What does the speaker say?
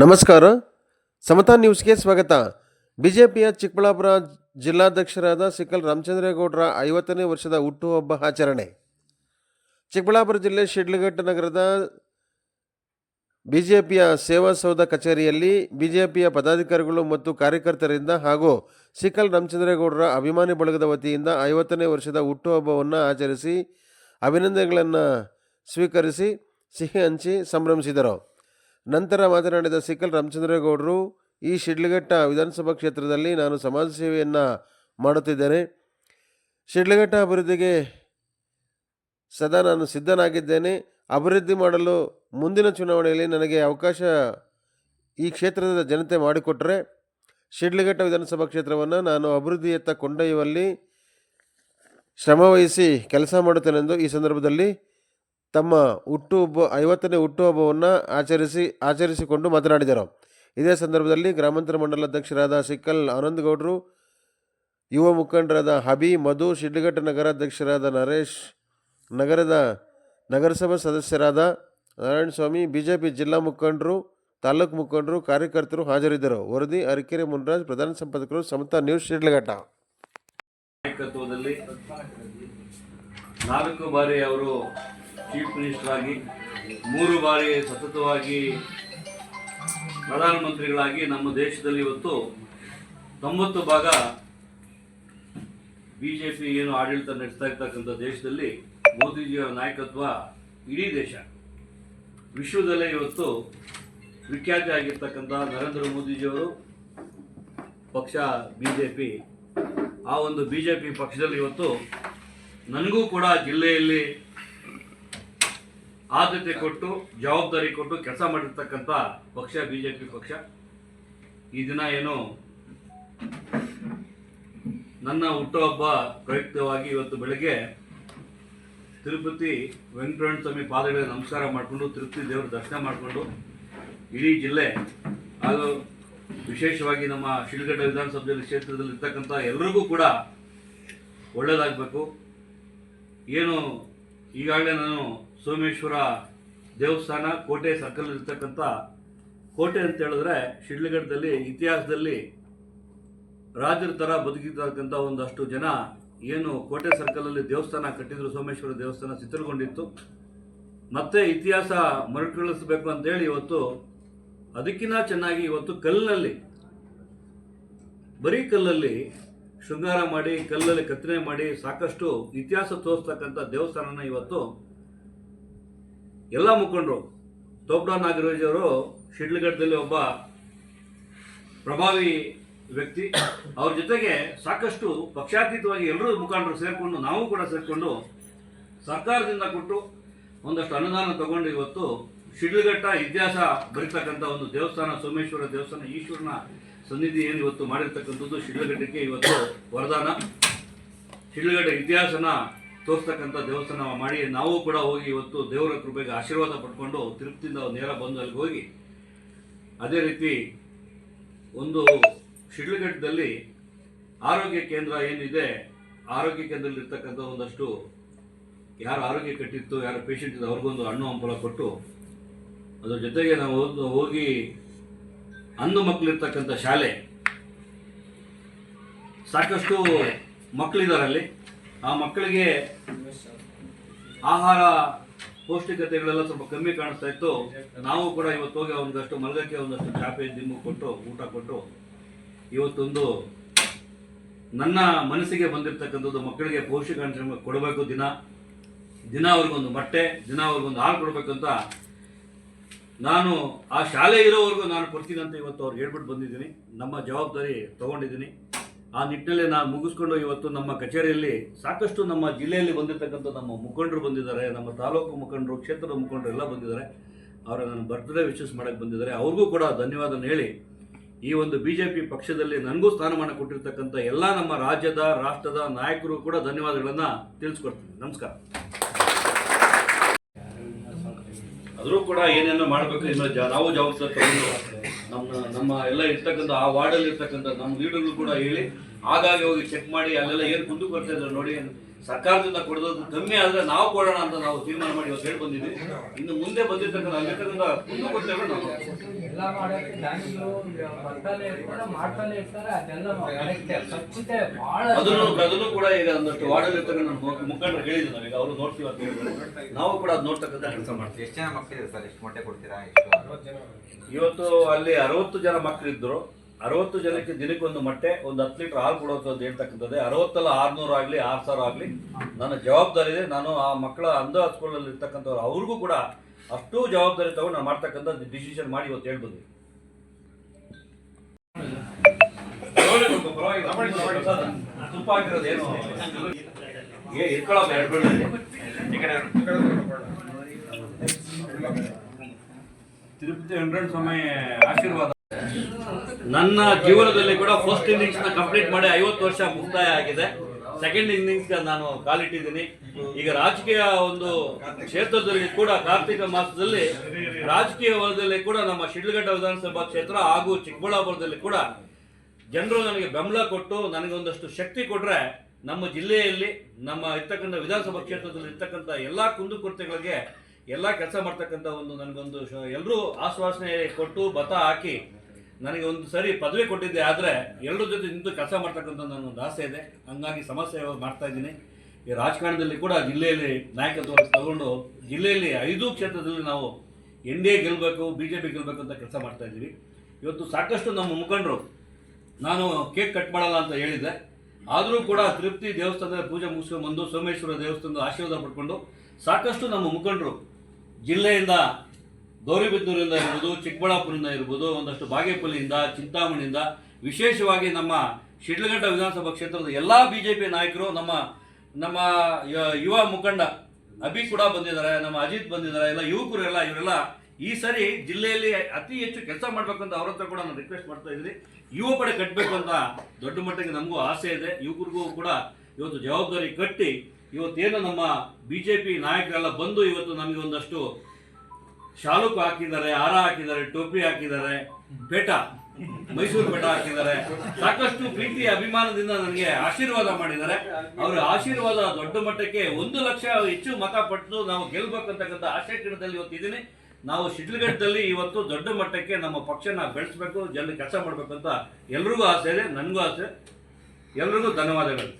ನಮಸ್ಕಾರ. ಸಮತಾ ನ್ಯೂಸ್ಗೆ ಸ್ವಾಗತ. ಬಿಜೆಪಿಯ ಚಿಕ್ಕಬಳ್ಳಾಪುರ ಜಿಲ್ಲಾಧ್ಯಕ್ಷರಾದ ಸಿಕ್ಕಲ್ ರಾಮಚಂದ್ರೇಗೌಡರ ಐವತ್ತನೇ ವರ್ಷದ ಹುಟ್ಟುಹಬ್ಬ ಆಚರಣೆ. ಚಿಕ್ಕಬಳ್ಳಾಪುರ ಜಿಲ್ಲೆ ಶಿಡ್ಲಘಟ್ಟ ನಗರದ ಬಿಜೆಪಿಯ ಸೇವಾ ಸೌಧ ಕಚೇರಿಯಲ್ಲಿ ಬಿಜೆಪಿಯ ಪದಾಧಿಕಾರಿಗಳು ಮತ್ತು ಕಾರ್ಯಕರ್ತರಿಂದ ಹಾಗೂ ಸಿಕ್ಕಲ್ ರಾಮಚಂದ್ರೇಗೌಡರ ಅಭಿಮಾನಿ ಬಳಗದ ವತಿಯಿಂದ ಐವತ್ತನೇ ವರ್ಷದ ಹುಟ್ಟುಹಬ್ಬವನ್ನು ಆಚರಿಸಿ ಅಭಿನಂದನೆಗಳನ್ನು ಸ್ವೀಕರಿಸಿ ಸಿಹಿ ಹಂಚಿ ಸಂಭ್ರಮಿಸಿದರು. ನಂತರ ಮಾತನಾಡಿದ ಸಿಕಲ್ ರಾಮಚಂದ್ರೇಗೌಡರು, ಈ ಶಿಡ್ಲಘಟ್ಟ ವಿಧಾನಸಭಾ ಕ್ಷೇತ್ರದಲ್ಲಿ ನಾನು ಸಮಾಜ ಸೇವೆಯನ್ನು ಮಾಡುತ್ತಿದ್ದೇನೆ. ಶಿಡ್ಲಘಟ್ಟ ಅಭಿವೃದ್ಧಿಗೆ ಸದಾ ನಾನು ಸಿದ್ಧನಾಗಿದ್ದೇನೆ. ಅಭಿವೃದ್ಧಿ ಮಾಡಲು ಮುಂದಿನ ಚುನಾವಣೆಯಲ್ಲಿ ನನಗೆ ಅವಕಾಶ ಈ ಕ್ಷೇತ್ರದ ಜನತೆ ಮಾಡಿಕೊಟ್ಟರೆ ಶಿಡ್ಲಘಟ್ಟ ವಿಧಾನಸಭಾ ಕ್ಷೇತ್ರವನ್ನು ನಾನು ಅಭಿವೃದ್ಧಿಯತ್ತ ಕೊಂಡೊಯ್ಯುವಲ್ಲಿ ಶ್ರಮವಹಿಸಿ ಕೆಲಸ ಮಾಡುತ್ತೇನೆಂದು ಈ ಸಂದರ್ಭದಲ್ಲಿ ತಮ್ಮ ಹುಟ್ಟುಹಬ್ಬ, ಐವತ್ತನೇ ಹುಟ್ಟುಹಬ್ಬವನ್ನು ಆಚರಿಸಿ, ಆಚರಿಸಿಕೊಂಡು ಮಾತನಾಡಿದರು. ಇದೇ ಸಂದರ್ಭದಲ್ಲಿ ಗ್ರಾಮಾಂತರ ಮಂಡಲ ಅಧ್ಯಕ್ಷರಾದ ಸಿಕ್ಕಲ್ ಆನಂದಗೌಡರು, ಯುವ ಮುಖಂಡರಾದ ಹಬಿ ಮಧು, ಶಿಡ್ಲಘಟ್ಟ ನಗರಾಧ್ಯಕ್ಷರಾದ ನರೇಶ್, ನಗರದ ನಗರಸಭಾ ಸದಸ್ಯರಾದ ನಾರಾಯಣ ಸ್ವಾಮಿ ಬಿಜೆಪಿ ಜಿಲ್ಲಾ ಮುಖಂಡರು, ತಾಲೂಕು ಮುಖಂಡರು, ಕಾರ್ಯಕರ್ತರು ಹಾಜರಿದ್ದರು. ವರದಿ ಅರಕೆರೆ ಮುನ್ರಾಜ್, ಪ್ರಧಾನ ಸಂಪಾದಕರು ಸಮತಾ ನ್ಯೂಸ್, ಶಿಡ್ಲಘಟ್ಟ. ನಾಲ್ಕು ಬಾರಿ ಅವರು ಚೀಫ್ ಮಿನಿಸ್ಟರ್ ಆಗಿ ಮೂರು ಬಾರಿ ಸತತವಾಗಿ ಪ್ರಧಾನಮಂತ್ರಿಗಳಾಗಿ ನಮ್ಮ ದೇಶದಲ್ಲಿ ಇವತ್ತು ತೊಂಬತ್ತು ಭಾಗ ಬಿಜೆಪಿ ಏನು ಆಡಳಿತ ನಡೆಸ್ತಾ ಇರ್ತಕ್ಕಂಥ ದೇಶದಲ್ಲಿ ಮೋದಿಜಿಯವರ ನಾಯಕತ್ವ ಇಡೀ ದೇಶ. ವಿಶ್ವದಲ್ಲೇ ಇವತ್ತು ವಿಖ್ಯಾತಿ ಆಗಿರ್ತಕ್ಕಂಥ ನರೇಂದ್ರ ಮೋದಿಜಿಯವರು ಪಕ್ಷ ಬಿ ಜೆ ಪಿ ಆ ಒಂದು ಬಿ ಜೆ ಪಿ ಪಕ್ಷದಲ್ಲಿ ಇವತ್ತು ನನಗೂ ಕೂಡ ಜಿಲ್ಲೆಯಲ್ಲಿ ಆದ್ಯತೆ ಕೊಟ್ಟು ಜವಾಬ್ದಾರಿ ಕೊಟ್ಟು ಕೆಲಸ ಮಾಡಿರ್ತಕ್ಕಂಥ ಪಕ್ಷ ಬಿ ಜೆ ಪಿ ಪಕ್ಷ. ಈ ದಿನ ಏನು ನನ್ನ ಹುಟ್ಟುಹಬ್ಬ ಪ್ರಯುಕ್ತವಾಗಿ ಇವತ್ತು ಬೆಳಗ್ಗೆ ತಿರುಪತಿ ವೆಂಕಟರಮಣ ಸ್ವಾಮಿ ಪಾದಗಳಿಗೆ ನಮಸ್ಕಾರ ಮಾಡಿಕೊಂಡು ತಿರುಪತಿ ದೇವರ ದರ್ಶನ ಮಾಡಿಕೊಂಡು ಇಡೀ ಜಿಲ್ಲೆ ಹಾಗೂ ವಿಶೇಷವಾಗಿ ನಮ್ಮ ಶಿಲ್ಗಡ್ಡ ವಿಧಾನಸಭೆ ಕ್ಷೇತ್ರದಲ್ಲಿ ಇರ್ತಕ್ಕಂಥ ಎಲ್ಲರಿಗೂ ಕೂಡ ಒಳ್ಳೆಯದಾಗಬೇಕು ಏನು ಈಗಾಗಲೇ ನಾನು ಸೋಮೇಶ್ವರ ದೇವಸ್ಥಾನ ಕೋಟೆ ಸರ್ಕಲ್ ಕೋಟೆ ಅಂತ ಹೇಳಿದ್ರೆ ಶಿಡ್ಲಘಟ್ಟದಲ್ಲಿ ಇತಿಹಾಸದಲ್ಲಿ ರಾಜರ ಥರ ಬದುಕಿರ್ತಕ್ಕಂಥ ಒಂದಷ್ಟು ಜನ ಏನು ಕೋಟೆ ಸರ್ಕಲಲ್ಲಿ ದೇವಸ್ಥಾನ ಕಟ್ಟಿದ್ರು, ಸೋಮೇಶ್ವರ ದೇವಸ್ಥಾನ ಚಿತ್ರಗೊಂಡಿತ್ತು ಮತ್ತೆ ಇತಿಹಾಸ ಮರುಕಳಿಸಬೇಕು ಅಂತೇಳಿ ಇವತ್ತು ಅದಕ್ಕಿಂತ ಚೆನ್ನಾಗಿ ಇವತ್ತು ಕಲ್ಲಿನಲ್ಲಿ ಬರೀ ಕಲ್ಲಲ್ಲಿ ಶೃಂಗಾರ ಮಾಡಿ, ಕಲ್ಲಲ್ಲಿ ಕತ್ತನೆ ಮಾಡಿ ಸಾಕಷ್ಟು ಇತಿಹಾಸ ತೋರಿಸ್ತಕ್ಕಂಥ ದೇವಸ್ಥಾನನ ಇವತ್ತು ಎಲ್ಲ ಮುಖಂಡರು ತೋಪ್ಡಾ ನಾಗರಾಜ್ ಅವರು ಶಿಡ್ಲಘಟ್ಟದಲ್ಲಿ ಒಬ್ಬ ಪ್ರಭಾವಿ ವ್ಯಕ್ತಿ. ಅವ್ರ ಜೊತೆಗೆ ಸಾಕಷ್ಟು ಪಕ್ಷಾತೀತವಾಗಿ ಎಲ್ಲರೂ ಮುಖಂಡರು ಸೇರಿಕೊಂಡು, ನಾವು ಕೂಡ ಸೇರಿಕೊಂಡು ಸರ್ಕಾರದಿಂದ ಕೊಟ್ಟು ಒಂದಷ್ಟು ಅನುದಾನ ತಗೊಂಡು ಇವತ್ತು ಶಿಡ್ಲಘಟ್ಟ ಇತಿಹಾಸ ಬರೀತಕ್ಕಂಥ ಒಂದು ದೇವಸ್ಥಾನ, ಸೋಮೇಶ್ವರ ದೇವಸ್ಥಾನ, ಈಶ್ವರನ ಸನ್ನಿಧಿ ಏನು ಇವತ್ತು ಮಾಡಿರ್ತಕ್ಕಂಥದ್ದು ಶಿಡ್ಲಘಟ್ಟಕ್ಕೆ ಇವತ್ತು ವರದಾನ. ಶಿಡ್ಲಘಟ್ಟ ಇತಿಹಾಸನ ತೋರಿಸ್ತಕ್ಕಂಥ ದೇವಸ್ಥಾನ ಮಾಡಿ, ನಾವು ಕೂಡ ಹೋಗಿ ಇವತ್ತು ದೇವರ ಕೃಪೆಗೆ ಆಶೀರ್ವಾದ ಪಡ್ಕೊಂಡು ತಿರುಪತಿಯಿಂದ ನೇರ ಬಂದು ಅಲ್ಲಿಗೆ ಹೋಗಿ, ಅದೇ ರೀತಿ ಒಂದು ಶಿಡ್ಲಘಟ್ಟದಲ್ಲಿ ಆರೋಗ್ಯ ಕೇಂದ್ರ ಏನಿದೆ, ಆರೋಗ್ಯ ಕೇಂದ್ರದಲ್ಲಿ ಇರ್ತಕ್ಕಂಥ ಒಂದಷ್ಟು ಯಾರು ಆರೋಗ್ಯ ಕಟ್ಟಿತ್ತು, ಯಾರು ಪೇಷಂಟ್ ಇದೆ ಅವ್ರಿಗೊಂದು ಹಣ್ಣು ಹಂಪಲ ಕೊಟ್ಟು, ಅದ್ರ ಜೊತೆಗೆ ನಾವು ಹೋಗಿ ಅಂದು ಮಕ್ಕಳಿರ್ತಕ್ಕಂಥ ಶಾಲೆ, ಸಾಕಷ್ಟು ಮಕ್ಕಳಿದ್ದಾರೆ ಅಲ್ಲಿ. ಆ ಮಕ್ಕಳಿಗೆ ಆಹಾರ, ಪೌಷ್ಟಿಕತೆಗಳೆಲ್ಲ ಸ್ವಲ್ಪ ಕಮ್ಮಿ ಕಾಣಿಸ್ತಾ ಇತ್ತು. ನಾವು ಕೂಡ ಇವತ್ತು ಹೋಗಿ ಒಂದಷ್ಟು ಮಲಗಕ್ಕೆ ಒಂದಷ್ಟು ಚಾಪೆ ದಿಮ್ಮು ಕೊಟ್ಟು, ಊಟ ಕೊಟ್ಟು ಇವತ್ತೊಂದು ನನ್ನ ಮನಸ್ಸಿಗೆ ಬಂದಿರತಕ್ಕಂಥದ್ದು ಮಕ್ಕಳಿಗೆ ಪೌಷ್ಟಿಕಾಂಶ ಕೊಡಬೇಕು ದಿನ. ದಿನ ಅವ್ರಿಗೊಂದು ಬಟ್ಟೆ ದಿನ ಅವ್ರಿಗೊಂದು ಹಾಲು ಕೊಡಬೇಕು ಅಂತ ನಾನು ಆ ಶಾಲೆ ಇರೋವರೆಗೂ ನಾನು ಕೊಡ್ತೀನಿ ಅಂತ ಇವತ್ತು ಅವ್ರು ಹೇಳ್ಬಿಟ್ಟು ಬಂದಿದ್ದೀನಿ. ನಮ್ಮ ಜವಾಬ್ದಾರಿ ತಗೊಂಡಿದ್ದೀನಿ. ಆ ನಿಟ್ಟಿನಲ್ಲಿ ನಾನು ಮುಗಿಸ್ಕೊಂಡು ಇವತ್ತು ನಮ್ಮ ಕಚೇರಿಯಲ್ಲಿ ಸಾಕಷ್ಟು ನಮ್ಮ ಜಿಲ್ಲೆಯಲ್ಲಿ ಬಂದಿರತಕ್ಕಂಥ ನಮ್ಮ ಮುಖಂಡರು ಬಂದಿದ್ದಾರೆ, ನಮ್ಮ ತಾಲೂಕು ಮುಖಂಡರು, ಕ್ಷೇತ್ರದ ಮುಖಂಡರು ಎಲ್ಲ ಬಂದಿದ್ದಾರೆ. ಅವರ ನನ್ನ ಬರ್ತ್ಡೇ ವಿಶಸ್ ಮಾಡಕ್ಕೆ ಬಂದಿದ್ದಾರೆ. ಅವ್ರಿಗೂ ಕೂಡ ಧನ್ಯವಾದ ಹೇಳಿ, ಈ ಒಂದು ಬಿ ಜೆ ಪಿ ಪಕ್ಷದಲ್ಲಿ ನನಗೂ ಸ್ಥಾನಮಾನ ಕೊಟ್ಟಿರ್ತಕ್ಕಂಥ ಎಲ್ಲ ನಮ್ಮ ರಾಜ್ಯದ, ರಾಷ್ಟ್ರದ ನಾಯಕರು ಕೂಡ ಧನ್ಯವಾದಗಳನ್ನು ತಿಳಿಸ್ಕೊಡ್ತೀನಿ. ನಮಸ್ಕಾರ. ಆದರೂ ಕೂಡ ಏನೇನೋ ಮಾಡಬೇಕು, ಇನ್ನೂ ನಾವು ಜವಾಬ್ದಾರಿ ನಮ್ಮ ನಮ್ಮ ಎಲ್ಲ ಇರ್ತಕ್ಕಂಥ, ಆ ವಾರ್ಡಲ್ಲಿ ಇರ್ತಕ್ಕಂಥ ನಮ್ಮ ಲೀಡರ್ಗಳು ಕೂಡ ಹೇಳಿ, ಆಗಾಗ ಹೋಗಿ ಚೆಕ್ ಮಾಡಿ, ಅಲ್ಲೆಲ್ಲ ಏನು ಮುಂದೆ ಬರ್ತಾ ಇದ್ದಾರೆ ನೋಡಿ ಸರ್ಕಾರದಿಂದ ಕೊಡೋದು ಕಮ್ಮಿ ಆದ್ರೆ ನಾವು ಕೊಡೋಣ ಅಂತ ನಾವು ತೀರ್ಮಾನ ಮಾಡಿ ಇವತ್ತು ಹೇಳಿ ಬಂದಿದ್ವಿ ಇನ್ನು ಮುಂದೆ ಬಂದಿರ್ತಕ್ಕಂಥ ಅಲ್ಲಿರ್ತಕ್ಕಂಥ ಮುಂದೆ ಕೊಡ್ತೇವೆ ನಾವು ಎಲ್ಲ ಮಾಡೋಕೆ ಬ್ಯಾಂಕ್ಗಳು ಬರ್ತಾನೆ ಇರ್ತಾರೆ ಮಾಡ್ತಾನೆ ಇರ್ತಾರೆ ಅದೆಲ್ಲ ಸ್ವಚ್ಛತೆ ಬಹಳ ಅದನ್ನು ಅದನ್ನು ಕೂಡ ಈಗ ಒಂದಷ್ಟು ವಾರ್ಡಲ್ಲಿರ್ತಕ್ಕಂಥ ಮುಖಂಡರು ಹೇಳಿದ್ರು ನಾವೀಗ ಅವರು ನೋಡ್ತೀವಿ ಅಂತ ಹೇಳಿದ್ರು. ನಾವು ಕೂಡ ಅದು ನೋಡ್ತಕ್ಕಂಥ ಕೆಲಸ ಮಾಡ್ತೀವಿ. ಎಷ್ಟು ಜನ ಮಕ್ಕಳಿದೆ ಸರ್? ಎಷ್ಟು ಮೊಟ್ಟೆ ಕೊಡ್ತೀರಾ? ಇವತ್ತು ಅಲ್ಲಿ ಅರವತ್ತು ಜನ ಮಕ್ಕಳಿದ್ರು. ಅರವತ್ತು ಜನಕ್ಕೆ ದಿನಕ್ಕೊಂದು ಮೊಟ್ಟೆ, ಒಂದು ಹತ್ತು ಲೀಟರ್ ಹಾಲು ಕೊಡುವಂಥದ್ದು ಹೇಳ್ತಕ್ಕಂಥದ್ದೇ, ಅರವತ್ತಲ್ಲ ಆರ್ನೂರು ಆಗಲಿ, ಆರು ಸಾವಿರ ಆಗಲಿ, ನನ್ನ ಜವಾಬ್ದಾರಿ ಇದೆ. ನಾನು ಆ ಮಕ್ಕಳ ಅಂಧ ಸ್ಕೂಲಲ್ಲಿ ಇರ್ತಕ್ಕಂಥವ್ರು, ಅವ್ರಿಗೂ ಕೂಡ ಅಷ್ಟು ಜವಾಬ್ದಾರಿ ತಗೊಂಡು ನಾನು ಮಾಡ್ತಕ್ಕಂಥ ಡಿಸಿಷನ್ ಮಾಡಿ ಇವತ್ತು ಹೇಳ್ಬೋದು. ಏನು. ತಿರುಪತಿ ವೆಂಕಟರಮಣ ಸ್ವಾಮಿ, ಆಶೀರ್ವಾದ. ನನ್ನ ಜೀವನದಲ್ಲಿ ಕೂಡ ಫಸ್ಟ್ ಇನ್ನಿಂಗ್ಸ್ನ ಕಂಪ್ಲೀಟ್ ಮಾಡಿ ಐವತ್ತು ವರ್ಷ ಮುಕ್ತಾಯ ಆಗಿದೆ. ಸೆಕೆಂಡ್ ಇನ್ನಿಂಗ್ಸ್ ನಾನು ಕಾಲಿಟ್ಟಿದ್ದೀನಿ. ಈಗ ರಾಜಕೀಯ ಒಂದು ಕ್ಷೇತ್ರದಲ್ಲಿ ಕೂಡ ಕಾರ್ತಿಕ ಮಾಸದಲ್ಲಿ ರಾಜಕೀಯ ವಲಯದಲ್ಲಿ ಕೂಡ ನಮ್ಮ ಶಿಡ್ಲಘಟ್ಟ ವಿಧಾನಸಭಾ ಕ್ಷೇತ್ರ ಹಾಗೂ ಚಿಕ್ಕಬಳ್ಳಾಪುರದಲ್ಲಿ ಕೂಡ ಜನರು ನನಗೆ ಬೆಂಬಲ ಕೊಟ್ಟು ನನಗೆ ಒಂದಷ್ಟು ಶಕ್ತಿ ಕೊಟ್ರೆ ನಮ್ಮ ಜಿಲ್ಲೆಯಲ್ಲಿ, ನಮ್ಮ ಇರ್ತಕ್ಕಂಥ ವಿಧಾನಸಭಾ ಕ್ಷೇತ್ರದಲ್ಲಿ ಇರ್ತಕ್ಕಂಥ ಎಲ್ಲಾ ಕುಂದುಕೊರತೆಗಳಿಗೆ ಎಲ್ಲ ಕೆಲಸ ಮಾಡ್ತಕ್ಕಂಥ ಒಂದು ನನಗೊಂದು ಎಲ್ಲರೂ ಆಶ್ವಾಸನೆ ಕೊಟ್ಟು ಬತ ಹಾಕಿ ನನಗೆ ಒಂದು ಸರಿ ಪದವಿ ಕೊಟ್ಟಿದ್ದೆ ಆದರೆ ಎಲ್ಲರ ಜೊತೆ ನಿಂತು ಕೆಲಸ ಮಾಡ್ತಕ್ಕಂಥ ನನ್ನೊಂದು ಆಸೆ ಇದೆ. ಹಂಗಾಗಿ ಸಮಸ್ಯೆ ಮಾಡ್ತಾ ಇದ್ದೀನಿ. ಈ ರಾಜಕಾರಣದಲ್ಲಿ ಕೂಡ ಜಿಲ್ಲೆಯಲ್ಲಿ ನಾಯಕತ್ವ ತಗೊಂಡು ಜಿಲ್ಲೆಯಲ್ಲಿ ಐದು ಕ್ಷೇತ್ರದಲ್ಲಿ ನಾವು ಎನ್ ಡಿ ಎ ಗೆಲ್ಲಬೇಕು ಬಿ ಜೆ ಪಿ ಗೆಲ್ಲಬೇಕು ಅಂತ ಕೆಲಸ ಮಾಡ್ತಾ ಇದ್ದೀವಿ. ಇವತ್ತು ಸಾಕಷ್ಟು ನಮ್ಮ ಮುಖಂಡರು ನಾನು ಕೇಕ್ ಕಟ್ ಮಾಡಲ್ಲ ಅಂತ ಹೇಳಿದ್ದೆ. ಆದರೂ ಕೂಡ ತೃಪ್ತಿ ದೇವಸ್ಥಾನದ ಪೂಜೆ ಮುಗಿಸ್ಕೊಂಡು ಬಂದು ಸೋಮೇಶ್ವರ ದೇವಸ್ಥಾನದ ಆಶೀರ್ವಾದ ಪಡ್ಕೊಂಡು ಸಾಕಷ್ಟು ನಮ್ಮ ಮುಖಂಡರು ಜಿಲ್ಲೆಯಿಂದ ಗೌರಿಬಿದನೂರಿಂದ ಇರ್ಬೋದು, ಚಿಕ್ಕಬಳ್ಳಾಪುರದಿಂದ ಇರ್ಬೋದು, ಒಂದಷ್ಟು ಬಾಗೇಪಲ್ಲಿಯಿಂದ, ಚಿಂತಾಮಣಿಯಿಂದ, ವಿಶೇಷವಾಗಿ ನಮ್ಮ ಶಿಡ್ಲಘಟ್ಟ ವಿಧಾನಸಭಾ ಕ್ಷೇತ್ರದ ಎಲ್ಲ ಬಿ ಜೆ ಪಿ ನಾಯಕರು, ನಮ್ಮ ನಮ್ಮ ಯುವ ಮುಖಂಡ ಅಭಿ ಕೂಡ ಬಂದಿದ್ದಾರೆ, ನಮ್ಮ ಅಜಿತ್ ಬಂದಿದ್ದಾರೆ, ಎಲ್ಲ ಯುವಕರು ಎಲ್ಲ ಇವರೆಲ್ಲ ಈ ಸರಿ ಜಿಲ್ಲೆಯಲ್ಲಿ ಅತಿ ಹೆಚ್ಚು ಕೆಲಸ ಮಾಡ್ಬೇಕಂತ ಅವ್ರ ಹತ್ರ ಕೂಡ ನಾನು ರಿಕ್ವೆಸ್ಟ್ ಮಾಡ್ತಾ ಇದ್ದೀನಿ. ಯುವ ಪಡೆ ಕಟ್ಟಬೇಕು ಅಂತ ದೊಡ್ಡ ಮಟ್ಟಿಗೆ ನಮಗೂ ಆಸೆ ಇದೆ. ಯುವಕರಿಗೂ ಕೂಡ ಇವತ್ತು ಜವಾಬ್ದಾರಿ ಕಟ್ಟಿ, ಇವತ್ತೇನು ನಮ್ಮ ಬಿ ಜೆ ಪಿ ನಾಯಕರೆಲ್ಲ ಬಂದು ಇವತ್ತು ನಮಗೆ ಒಂದಷ್ಟು ಶಾಲುಕು ಹಾಕಿದ್ದಾರೆ ಹಾರ ಹಾಕಿದ್ದಾರೆ, ಟೋಪಿ ಹಾಕಿದ್ದಾರೆ, ಪೇಟ, ಮೈಸೂರು ಪೇಟ ಹಾಕಿದ್ದಾರೆ. ಸಾಕಷ್ಟು ಪ್ರೀತಿ, ಅಭಿಮಾನದಿಂದ ನನಗೆ ಆಶೀರ್ವಾದ ಮಾಡಿದ್ದಾರೆ. ಅವರ ಆಶೀರ್ವಾದ ದೊಡ್ಡ ಮಟ್ಟಕ್ಕೆ ಒಂದು ಲಕ್ಷ ಹೆಚ್ಚು ಮತ ಪಟ್ಟು ನಾವು ಗೆಲ್ಬೇಕಂತಕ್ಕಂಥ ಇವತ್ತು ಇವತ್ತಿದ್ದೀನಿ ನಾವು ಶಿಡ್ಲಘಟ್ಟದಲ್ಲಿ ಇವತ್ತು ದೊಡ್ಡ ಮಟ್ಟಕ್ಕೆ ನಮ್ಮ ಪಕ್ಷನ ಬೆಳೆಸಬೇಕು ಜನ ಕೆಲಸ ಮಾಡಬೇಕು ಅಂತ ಎಲ್ರಿಗೂ ಆಸೆ ಇದೆ, ನನಗೂ ಆಸೆ. ಎಲ್ರಿಗೂ ಧನ್ಯವಾದಗಳು.